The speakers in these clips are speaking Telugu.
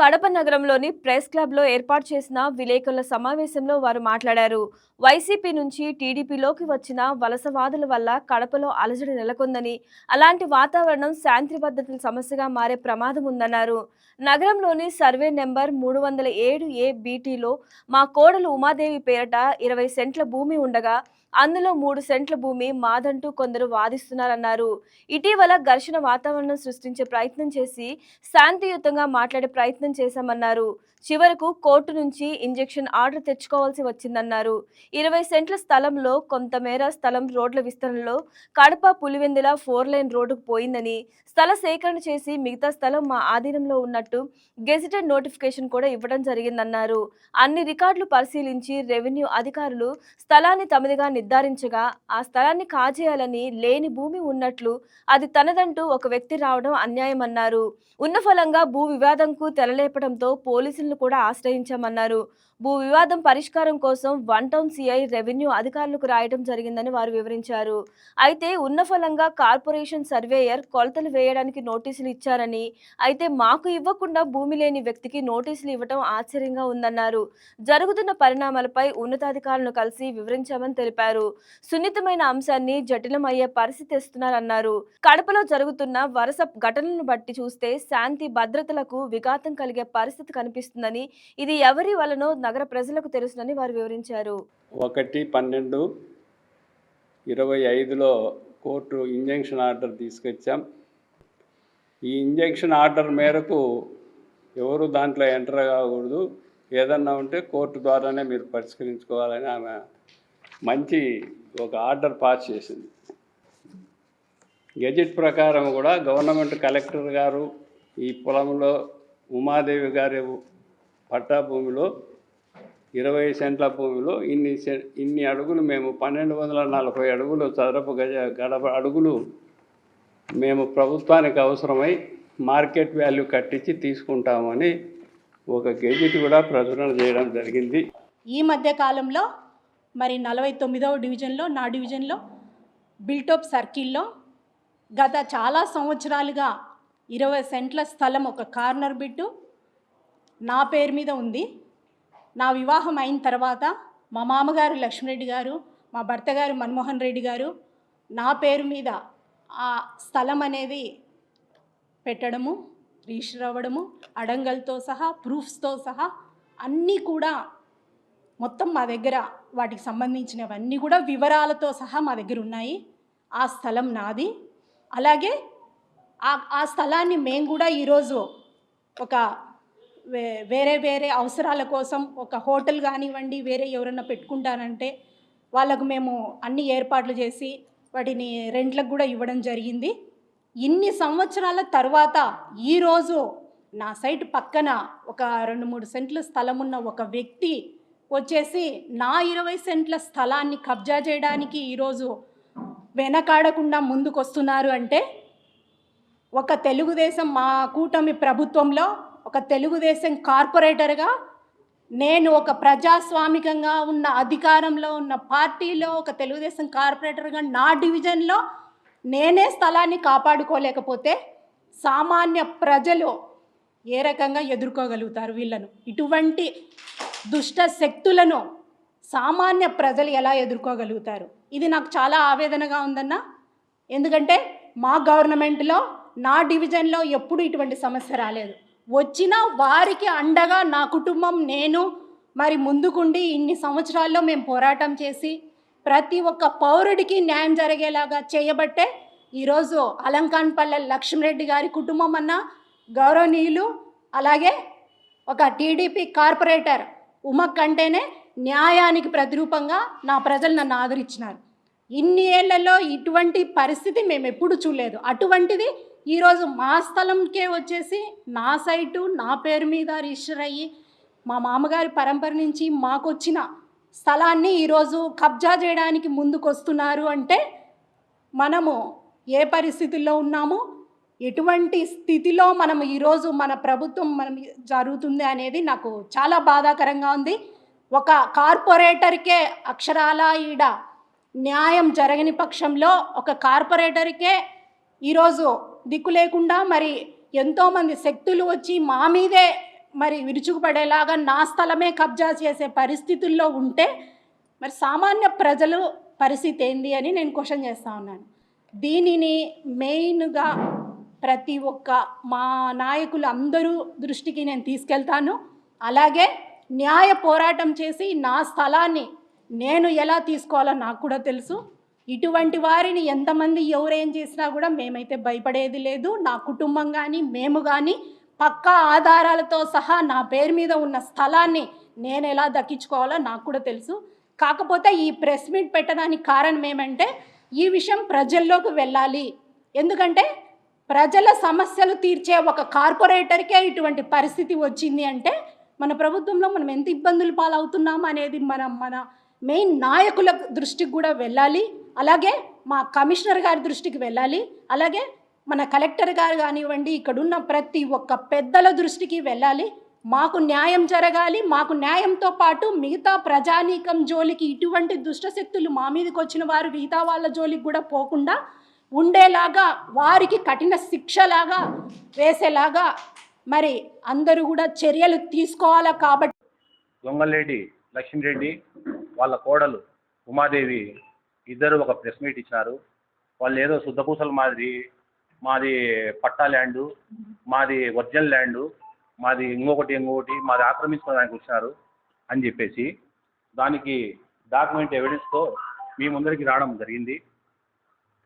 కడప నగరంలోని ప్రెస్ క్లబ్లో ఏర్పాటు చేసిన విలేకరుల సమావేశంలో వారు మాట్లాడారు. వైసీపీ నుంచి టీడీపీలోకి వచ్చిన వలసవాదుల వల్ల కడపలో అలజడి నెలకొందని అలాంటి వాతావరణం శాంతి భద్రతల సమస్యగా మారే ప్రమాదం ఉందన్నారు. నగరంలోని సర్వే నెంబర్ మూడు వందల ఏడు ఏ బీటీలో మా కోడలు ఉమాదేవి పేరట ఇరవై సెంట్ల భూమి ఉండగా అందులో మూడు సెంట్ల భూమి మాదంటూ కొందరు వాదిస్తున్నారన్నారు. ఇటీవల ఘర్షణ వాతావరణం సృష్టించే ప్రయత్నం చేసి శాంతియుతంగా మాట్లాడే ప్రయత్నం చేశామన్నారు. చివరకు కోర్టు నుంచి ఇంజెక్షన్ ఆర్డర్ తెచ్చుకోవాల్సి వచ్చిందన్నారు. ఇరవై సెంట్ల స్థలంలో కొంతమేర స్థలం రోడ్ల విస్తరణలో కడప పులివెందుల ఫోర్ లైన్ రోడ్డుకు పోయిందని స్థల సేకరణ చేసి మిగతా స్థలం మా ఆధీనంలో ఉన్నట్టు గెజిటెడ్ నోటిఫికేషన్ కూడా ఇవ్వడం జరిగిందన్నారు. అన్ని రికార్డులు పరిశీలించి రెవెన్యూ అధికారులు స్థలాన్ని తమదిగా నిర్ధారించగా ఆ స్థలాన్ని కాజేయాలని లేని భూమి ఉన్నట్లు అది తనదంటూ ఒక వ్యక్తి రావడం అన్యాయమన్నారు. ఉన్న ఫలంగా భూ వివాదంకు తెరలేపడంతో పోలీసులను కూడా ఆశ్రయించామన్నారు. భూ వివాదం పరిష్కారం కోసం వన్ టౌన్ సిఐ రెవెన్యూ అధికారులకు రాయడం జరిగిందని వారు వివరించారు. అయితే ఉన్న ఫలంగా కార్పొరేషన్ సర్వేయర్ కొలతలు వేయడానికి నోటీసులు ఇచ్చారని అయితే మాకు ఇవ్వకుండా భూమి లేని వ్యక్తికి నోటీసులు ఇవ్వడం ఆశ్చర్యంగా ఉందన్నారు. జరుగుతున్న పరిణామాలపై ఉన్నతాధికారులను కలిసి వివరించామని తెలిపారు. సున్నితమైన అంశాన్ని జటిలమయ్యే పరిస్థితి ఇస్తున్నారన్నారు కడపలో జరుగుతున్న వరుస ఘటనలను బట్టి చూస్తే శాంతి భద్రతలకు విఘాతం కలిగే పరిస్థితి కనిపిస్తుందని ఇది ఎవరి వలనో నగర ప్రజలకు తెలుసునని వారు వివరించారు. ఒకటి పన్నెండు ఇరవై ఐదులో కోర్టు ఇంజంక్షన్ ఆర్డర్ తీసుకొచ్చాం. ఈ ఇంజంక్షన్ ఆర్డర్ మేరకు ఎవరు దాంట్లో ఎంటర్ కాకూడదు ఏదన్నా ఉంటే కోర్టు ద్వారానే మీరు పరిష్కరించుకోవాలని ఆమె మంచి ఒక ఆర్డర్ పాస్ చేసింది. గెజెట్ ప్రకారం కూడా గవర్నమెంట్ కలెక్టర్ గారు ఈ పొలంలో ఉమాదేవి గారి పట్టా భూమిలో ఇరవై సెంట్ల భూమిలో ఇన్ని సె- ఇన్ని అడుగులు మేము పన్నెండు వందల నలభై అడుగులు చదరపు గజ గడప అడుగులు మేము ప్రభుత్వానికి అవసరమై మార్కెట్ వాల్యూ కట్టించి తీసుకుంటామని ఒక గెజిట్ కూడా ప్రచురణ చేయడం జరిగింది. ఈ మధ్య కాలంలో మరి నలభై తొమ్మిదవ డివిజన్లో నా డివిజన్లో బిల్టోప్ సర్కిల్లో గత చాలా సంవత్సరాలుగా ఇరవై సెంట్ల స్థలం ఒక కార్నర్ బిడ్డు నా పేరు మీద ఉంది. నా వివాహం అయిన తర్వాత మా మామగారు లక్ష్మీరెడ్డి గారు మా భర్త గారు మన్మోహన్ రెడ్డి గారు నా పేరు మీద ఆ స్థలం అనేది పెట్టడము రిజిస్టర్ అవ్వడము అడంగల్తో సహా ప్రూఫ్స్తో సహా అన్నీ కూడా మొత్తం మా దగ్గర వాటికి సంబంధించినవన్నీ కూడా వివరాలతో సహా మా దగ్గర ఉన్నాయి. ఆ స్థలం నాది. అలాగే ఆ ఆ స్థలాన్ని మేము కూడా ఈరోజు ఒక వేరే వేరే అవసరాల కోసం ఒక హోటల్ కానివ్వండి వేరే ఎవరైనా పెట్టుకుంటానంటే వాళ్ళకు మేము అన్ని ఏర్పాట్లు చేసి వాటిని రెంట్లకు కూడా ఇవ్వడం జరిగింది. ఇన్ని సంవత్సరాల తర్వాత ఈరోజు నా సైట్ పక్కన ఒక రెండు మూడు సెంట్ల స్థలం ఉన్న ఒక వ్యక్తి వచ్చేసి నా ఇరవై సెంట్ల స్థలాన్ని కబ్జా చేయడానికి ఈరోజు వెనకాడకుండా ముందుకొస్తున్నారు అంటే ఒక తెలుగుదేశం మా కూటమి ప్రభుత్వంలో ఒక తెలుగుదేశం కార్పొరేటర్గా నేను ఒక ప్రజాస్వామికంగా ఉన్న అధికారంలో ఉన్న పార్టీలో ఒక తెలుగుదేశం కార్పొరేటర్గా నా డివిజన్లో నేనే స్థలాన్ని కాపాడుకోలేకపోతే సామాన్య ప్రజలు ఏ రకంగా ఎదుర్కోగలుగుతారు వీళ్ళను? ఇటువంటి దుష్ట శక్తులను సామాన్య ప్రజలు ఎలా ఎదుర్కోగలుగుతారు? ఇది నాకు చాలా ఆవేదనగా ఉందన్న. ఎందుకంటే మా గవర్నమెంట్లో నా డివిజన్లో ఎప్పుడు ఇటువంటి సమస్య రాలేదు. వచ్చిన వారికి అండగా నా కుటుంబం నేను. మరి ముందుకుండి ఇన్ని సంవత్సరాల్లో మేము పోరాటం చేసి ప్రతి ఒక్క పౌరుడికి న్యాయం జరిగేలాగా చేయబట్టే ఈరోజు అలంకాన్పల్లె లక్ష్మీరెడ్డి గారి కుటుంబం అన్న గౌరవనీయులు అలాగే ఒక టీడీపీ కార్పొరేటర్ ఉమక్ అంటేనే న్యాయానికి ప్రతిరూపంగా నా ప్రజలు నన్ను ఆదరించినారు. ఇన్ని ఏళ్ళలో ఇటువంటి పరిస్థితి మేము ఎప్పుడు చూడలేదు. అటువంటిది ఈరోజు మా స్థలంకే వచ్చేసి నా సైటు నా పేరు మీద రిజిస్టర్ అయ్యి మా మామగారి పరంపర నుంచి మాకొచ్చిన స్థలాన్ని ఈరోజు కబ్జా చేయడానికి ముందుకు వస్తున్నారు అంటే మనము ఏ పరిస్థితుల్లో ఉన్నాము? ఎటువంటి స్థితిలో మనం ఈరోజు మన ప్రభుత్వం మనం జరుగుతుంది అనేది నాకు చాలా బాధాకరంగా ఉంది. ఒక కార్పొరేటర్కే అక్షరాల ఈడ న్యాయం జరగని పక్షంలో ఒక కార్పొరేటర్కే ఈరోజు దిక్కు లేకుండా మరి ఎంతోమంది శక్తులు వచ్చి మా మీదే మరి విరుచుకుపడేలాగా నా స్థలమే కబ్జా చేసే పరిస్థితుల్లో ఉంటే మరి సామాన్య ప్రజలు పరిస్థితి ఏంది అని నేను క్వశ్చన్ చేస్తా ఉన్నాను. దీనిని మెయిన్గా ప్రతి ఒక్క మా నాయకులు అందరూ దృష్టికి నేను తీసుకెళ్తాను. అలాగే న్యాయ పోరాటం చేసి నా స్థలాన్ని నేను ఎలా తీసుకోవాలో నాకు కూడా తెలుసు. ఇటువంటి వారిని ఎంతమంది ఎవరేం చేసినా కూడా మేమైతే భయపడేది లేదు. నా కుటుంబం కానీ మేము కానీ పక్కా ఆధారాలతో సహా నా పేరు మీద ఉన్న స్థలాన్ని నేను ఎలా దక్కించుకోవాలో నాకు కూడా తెలుసు. కాకపోతే ఈ ప్రెస్ మీట్ పెట్టడానికి కారణం ఏమంటే ఈ విషయం ప్రజల్లోకి వెళ్ళాలి. ఎందుకంటే ప్రజల సమస్యలు తీర్చే ఒక కార్పొరేటర్కే ఇటువంటి పరిస్థితి వచ్చింది అంటే మన ప్రభుత్వంలో మనం ఎంత ఇబ్బందులు పాలవుతున్నాం అనేది మన మన మెయిన్ నాయకుల దృష్టికి కూడా వెళ్ళాలి. అలాగే మా కమిషనర్ గారి దృష్టికి వెళ్ళాలి. అలాగే మన కలెక్టర్ గారు కానివ్వండి ఇక్కడున్న ప్రతి ఒక్క పెద్దల దృష్టికి వెళ్ళాలి. మాకు న్యాయం జరగాలి. మాకు న్యాయంతో పాటు మిగతా ప్రజానీకం జోలికి ఇటువంటి దుష్టశక్తులు మా మీదకి వచ్చిన వారు మిగతా వాళ్ళ జోలికి కూడా పోకుండా ఉండేలాగా వారికి కఠిన శిక్షలాగా వేసేలాగా మరి అందరూ కూడా చర్యలు తీసుకోవాలా కాబట్టి దొంగలేడి లక్ష్మీరెడ్డి వాళ్ళ కోడలు ఉమాదేవి ఇద్దరు ఒక ప్రెస్ మీట్ ఇచ్చినారు. వాళ్ళు ఏదో శుద్ధపూసల మాదిరి మాది పట్టా ల్యాండు మాది ఒరిజినల్ ల్యాండు మాది ఇంకొకటి ఇంకొకటి మాది ఆక్రమించుకోవడానికి వచ్చినారు అని చెప్పేసి దానికి డాక్యుమెంట్ ఎవిడెన్స్తో మీ ముందరికి రావడం జరిగింది.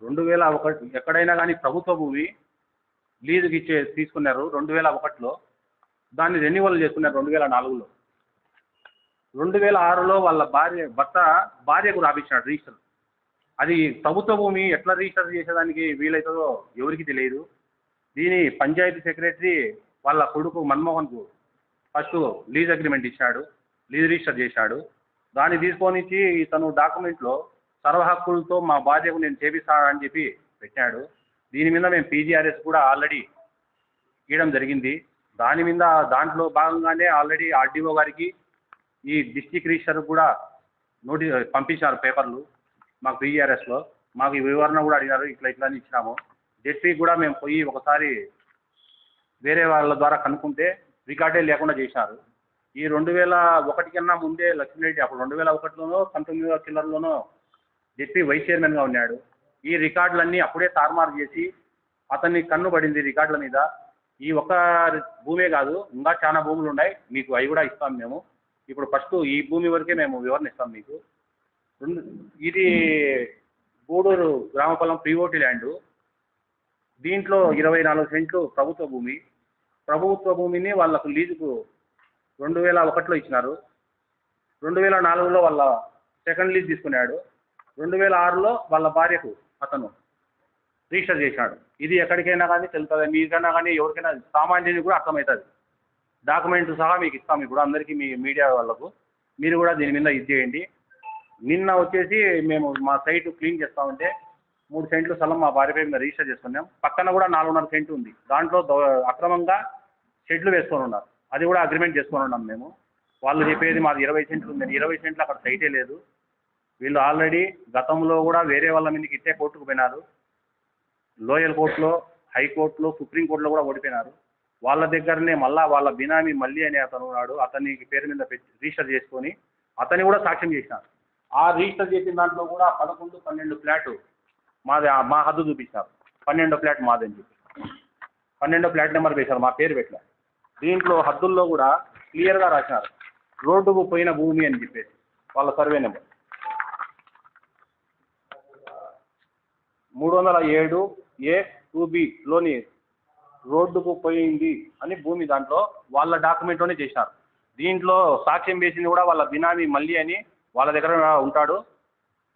రెండు వేల ఒకటి ఎక్కడైనా కానీ ప్రభుత్వ భూమి లీజుకి ఇచ్చే తీసుకున్నారు రెండు వేల ఒకటిలో. దాన్ని రెన్యువల్ చేసుకున్నారు రెండు వేల నాలుగులో. రెండు వేల ఆరులో వాళ్ళ భార్య భర్త భార్యకు రాపించాడు రిజిస్టర్. అది ప్రభుత్వ భూమి ఎట్లా రిజిస్టర్ చేసేదానికి వీలవుతుందో ఎవరికి తెలియదు. దీని పంచాయతీ సెక్రటరీ వాళ్ళ కొడుకు మన్మోహన్కు ఫస్ట్ లీజ్ అగ్రిమెంట్ ఇచ్చాడు. లీజ్ రిజిస్టర్ చేశాడు. దాన్ని తీసుకొని తను డాక్యుమెంట్లో సర్వ హక్కులతో మా భార్యకు నేను చేపిస్తానని చెప్పి పెట్టాడు. దీని మీద మేము పీజీఆర్ఎస్ కూడా ఆల్రెడీ ఇవ్వడం జరిగింది. దాని మీద దాంట్లో భాగంగానే ఆల్రెడీ ఆర్డీఓ గారికి ఈ డిస్టిక్ రిజిస్టర్ కూడా నోటి పంపించారు పేపర్లు మాకు పీజీఆర్ఎస్లో మాకు ఈ వివరణ కూడా అడిగారు ఇట్లా ఇట్లా అని ఇచ్చినాము. జెడ్పీ కూడా మేము పోయి ఒకసారి వేరే వాళ్ళ ద్వారా కనుక్కుంటే రికార్డే లేకుండా చేశారు. ఈ రెండు వేల ఒకటి కన్నా ముందే లక్ష్మీరెడ్డి అప్పుడు రెండు వేల ఒకటిలోనో పంతొమ్మిది చిల్లరలోనో జెడ్పీ వైస్ చైర్మన్గా ఉన్నాడు. ఈ రికార్డులన్నీ అప్పుడే తారుమారు చేసి అతన్ని కన్ను పడింది రికార్డుల మీద. ఈ ఒక్క భూమే కాదు ఇంకా చాలా భూములు ఉన్నాయి. మీకు అవి కూడా ఇస్తాం మేము. ఇప్పుడు ఫస్ట్ ఈ భూమి వరకే మేము వివరణ ఇస్తాం మీకు. రెండు ఇది గూడూరు గ్రామపొలం ప్రీఓటి ల్యాండు దీంట్లో ఇరవై నాలుగు సెంట్లు ప్రభుత్వ భూమి. ప్రభుత్వ భూమిని వాళ్ళకు లీజుకు రెండు వేల ఒకటిలో ఇచ్చినారు. రెండు వేల నాలుగులో వాళ్ళ సెకండ్ లీజ్ తీసుకున్నాడు. రెండు వేల ఆరులో వాళ్ళ భార్యకు అతను రిజిస్టర్ చేశాడు. ఇది ఎక్కడికైనా కానీ తెలుస్తుంది. మీకైనా కానీ ఎవరికైనా సామాన్యునికి కూడా అర్థమవుతుంది. డాక్యుమెంట్ సహా మీకు ఇస్తాం ఇప్పుడు అందరికీ మీ మీడియా వాళ్ళకు. మీరు కూడా దీని మీద ఇది చేయండి. నిన్న వచ్చేసి మేము మా సైటు క్లీన్ చేస్తామంటే మూడు సెంట్లు స్థలం మా భార్య పేరు మీద రిజిస్టర్ చేసుకున్నాం. పక్కన కూడా నాలుగున్నర సెంటు ఉంది. దాంట్లో దొ అక్రమంగా షెడ్లు వేసుకొని ఉన్నారు. అది కూడా అగ్రిమెంట్ చేసుకొని ఉన్నాం మేము. వాళ్ళు చెప్పేది మాది ఇరవై సెంట్లు ఉందని ఇరవై సెంట్లు అక్కడ సైటే లేదు. వీళ్ళు ఆల్రెడీ గతంలో కూడా వేరే వాళ్ళ మీదకి ఇట్టే కోర్టుకు పోయినారు. లోయల్ కోర్టులో హైకోర్టులో సుప్రీంకోర్టులో కూడా ఓడిపోయినారు. వాళ్ళ దగ్గరనే మళ్ళా వాళ్ళ బినామీ మళ్ళీ అనే అతను ఉన్నాడు. అతనికి పేరు మీద పెట్టి రిజిస్టర్ చేసుకొని అతన్ని కూడా సాక్ష్యం చేసినారు. ఆ రిజిస్టర్ చేసిన దాంట్లో కూడా పదకొండు పన్నెండు ఫ్లాట్ మాది మా హద్దు చూపించారు పన్నెండో ఫ్లాట్ మాదని చెప్పి. పన్నెండో ఫ్లాట్ నెంబర్ వేశారు మా పేరు పెట్టలే. దీంట్లో హద్దుల్లో కూడా క్లియర్గా రాసినారు. రోడ్డుకు పోయిన భూమి అని చెప్పేసి వాళ్ళ సర్వే నెంబర్. మూడు వందల ఏడు ఏ టూ బిలోని రోడ్డుకు పోయింది అని భూమి దాంట్లో వాళ్ళ డాక్యుమెంట్లోనే చేసినారు. దీంట్లో సాక్ష్యం వేసింది కూడా వాళ్ళ బినామీ మళ్ళీ అని వాళ్ళ దగ్గర ఉంటాడు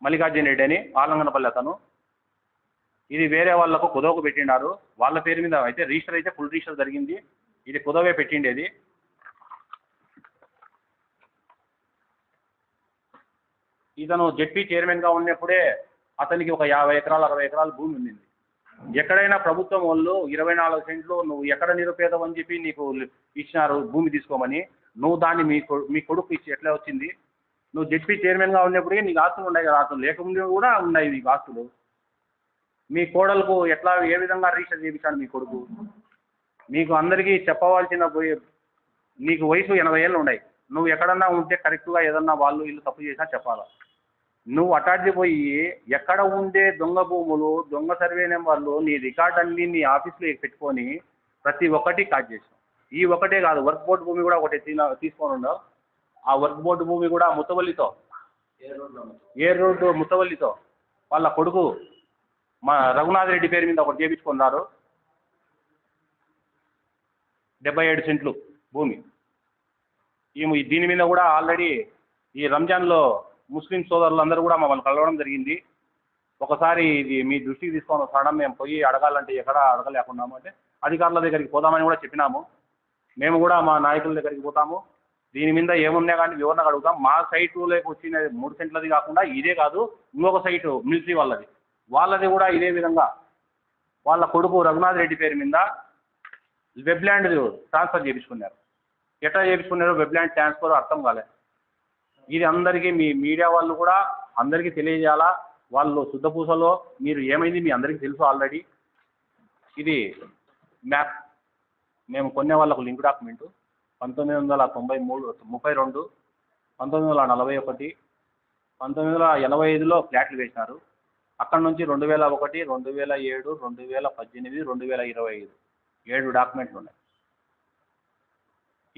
మల్లికార్జున రెడ్డి అని ఆలంగనపల్లి అతను. ఇది వేరే వాళ్ళకు కుదవకు పెట్టినారు వాళ్ళ పేరు మీద అయితే రిజిస్టర్ అయితే ఫుల్ రిజిస్టర్ జరిగింది. ఇది కుదవే పెట్టిండేది. ఇతను జెడ్పీ చైర్మన్గా ఉన్నప్పుడే అతనికి ఒక యాభై ఎకరాలు అరవై ఎకరాల భూమి ఉండింది. ఎక్కడైనా ప్రభుత్వం వాళ్ళు ఇరవై నాలుగు సెంట్లు నువ్వు ఎక్కడ నిరుపేదం అని చెప్పి నీకు ఇచ్చినారు భూమి తీసుకోమని. నువ్వు దాన్ని మీ మీ కొడుకు ఇచ్చి ఎట్లా వచ్చింది? నువ్వు జెడ్పీ చైర్మన్గా ఉన్నప్పుడే నీకు ఆస్తులు ఉన్నాయి కదా ఆస్తులు లేకుండా కూడా ఉన్నాయి నీకు ఆస్తులు. మీ కోడలకు ఎట్లా ఏ విధంగా రిజిస్టర్ చేయించాడు మీ కొడుకు? మీకు అందరికీ చెప్పవలసిన పోయే నీకు వయసు ఎనభై ఏళ్ళు ఉన్నాయి. నువ్వు ఎక్కడన్నా ఉంటే కరెక్ట్గా ఏదన్నా వాళ్ళు వీళ్ళు తప్పు చేసినా చెప్పాలా? నువ్వు అటాచి పోయి ఎక్కడ ఉండే దొంగ భూములు దొంగ సర్వే నెంబర్లు నీ రికార్డ్ అన్ని నీ ఆఫీస్లో పెట్టుకొని ప్రతి ఒక్కటి కాట్ చేసాం ఈ ఒకటే కాదు వర్క్ బోర్డు భూమి కూడా ఒకటి తీసుకొని ఉండవు ఆ వర్క్ బోర్డు మూవీ కూడా ముతవల్లితో ఏ రోడ్డు ముతవల్లితో వాళ్ళ కొడుకు మా రఘునాథ్ రెడ్డి పేరు మీద ఒకటి చేపించుకున్నారు. డెబ్బై ఏడు సెంట్లు భూమి. ఈ దీని మీద కూడా ఆల్రెడీ ఈ రంజాన్లో ముస్లిం సోదరులందరూ కూడా మమ్మల్ని కలవడం జరిగింది. ఒకసారి ఇది మీ దృష్టికి తీసుకొని వస్తాడం? మేము పోయి అడగాలంటే ఎక్కడ అడగలేకున్నాము. అంటే అధికారుల దగ్గరికి పోదామని కూడా చెప్పినాము. మేము కూడా మా నాయకుల దగ్గరికి పోతాము. దీని మీద ఏమున్నా కానీ వివరణ అడుగుతాం. మా సైటులోకి వచ్చిన మూడు సెంట్లది కాకుండా ఇదే కాదు ఇంకొక సైటు మిలిటరీ వాళ్ళది. వాళ్ళది కూడా ఇదే విధంగా. వాళ్ళ కొడుకు రఘునాథ్ రెడ్డి పేరు మీద వెబ్ల్యాండ్ ట్రాన్స్ఫర్ చేయించుకున్నారు ఎట్లా చేయించుకున్నారో వెబ్ల్యాండ్ ట్రాన్స్ఫర్ అర్థం కాలే. ఇది అందరికీ మీ మీడియా వాళ్ళు కూడా అందరికీ తెలియజేయాలా? వాళ్ళు శుద్ధపూసలో మీరు ఏమైంది మీ అందరికీ తెలుసు ఆల్రెడీ ఇది మ్యాప్ మేము కొనే వాళ్ళకు లింక్ డాక్యుమెంటు పంతొమ్మిది వందల తొంభై మూడు ముప్పై రెండు పంతొమ్మిది వందల నలభై ఒకటి పంతొమ్మిది వందల ఎనభై ఐదులో ఫ్లాట్లు వేసినారు. అక్కడ నుంచి రెండు వేల ఒకటి రెండు వేల ఏడు రెండు వేల పద్దెనిమిది రెండు వేల ఇరవై ఐదు. ఏడు డాక్యుమెంట్లు ఉన్నాయి.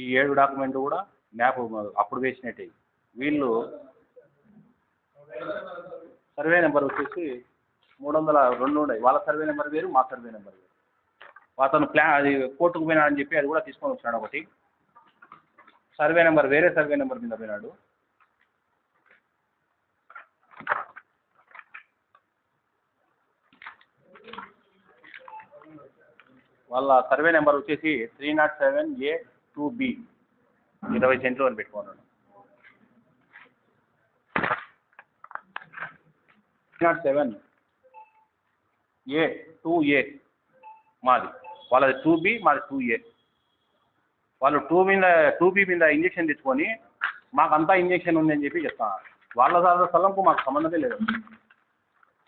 ఈ ఏడు డాక్యుమెంట్ కూడా మ్యాప్ అప్పుడు వేసినట్టే. వీళ్ళు సర్వే నెంబర్ వచ్చేసి మూడు వందల రెండు ఉన్నాయి. వాళ్ళ సర్వే నెంబర్ వేరు మా సర్వే నెంబర్ వేరు. అతను ప్లా అది కోర్టుకు పోయినా అని చెప్పి అది కూడా తీసుకొని వచ్చినాడు ఒకటి. సర్వే నెంబర్ వేరే సర్వే నెంబర్ మీద పోయినాడు. వాళ్ళ సర్వే నెంబర్ వచ్చేసి three nought seven A two B. ఇరవై సెంట్లు అని పెట్టుకున్నాడు. Three nought seven A two A మాది. వాళ్ళది టూ బి మాది టూ ఏ. వాళ్ళు టూ మీద టూ బీ మీద ఇంజక్షన్ తెచ్చుకొని మాకు అంతా ఇంజక్షన్ ఉందని చెప్పి చెప్తున్నారు. వాళ్ళ సార్ స్థలంకు మాకు సంబంధమే లేదు.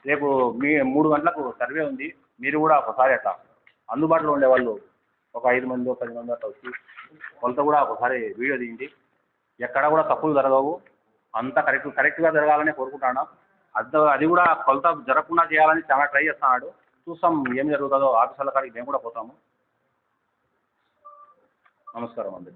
రేపు మీ మూడు గంటలకు సర్వే ఉంది. మీరు కూడా ఒకసారి అట్లా అందుబాటులో ఉండే వాళ్ళు ఒక ఐదు మంది పది మంది అట్లా వచ్చి వాళ్ళతో కూడా ఒకసారి వీడియో తీయండి. ఎక్కడ కూడా తప్పులు జరగవు. అంతా కరెక్ట్ కరెక్ట్గా జరగాలని కోరుకుంటున్నాను అది అది కూడా కొలత జరగకుండా చేయాలని చాలా ట్రై చేస్తున్నాడు. చూస్తాం ఏం జరుగుతుందో ఆఫీసర్ల కాడికి మేము కూడా పోతాము. నమస్కారం అండి.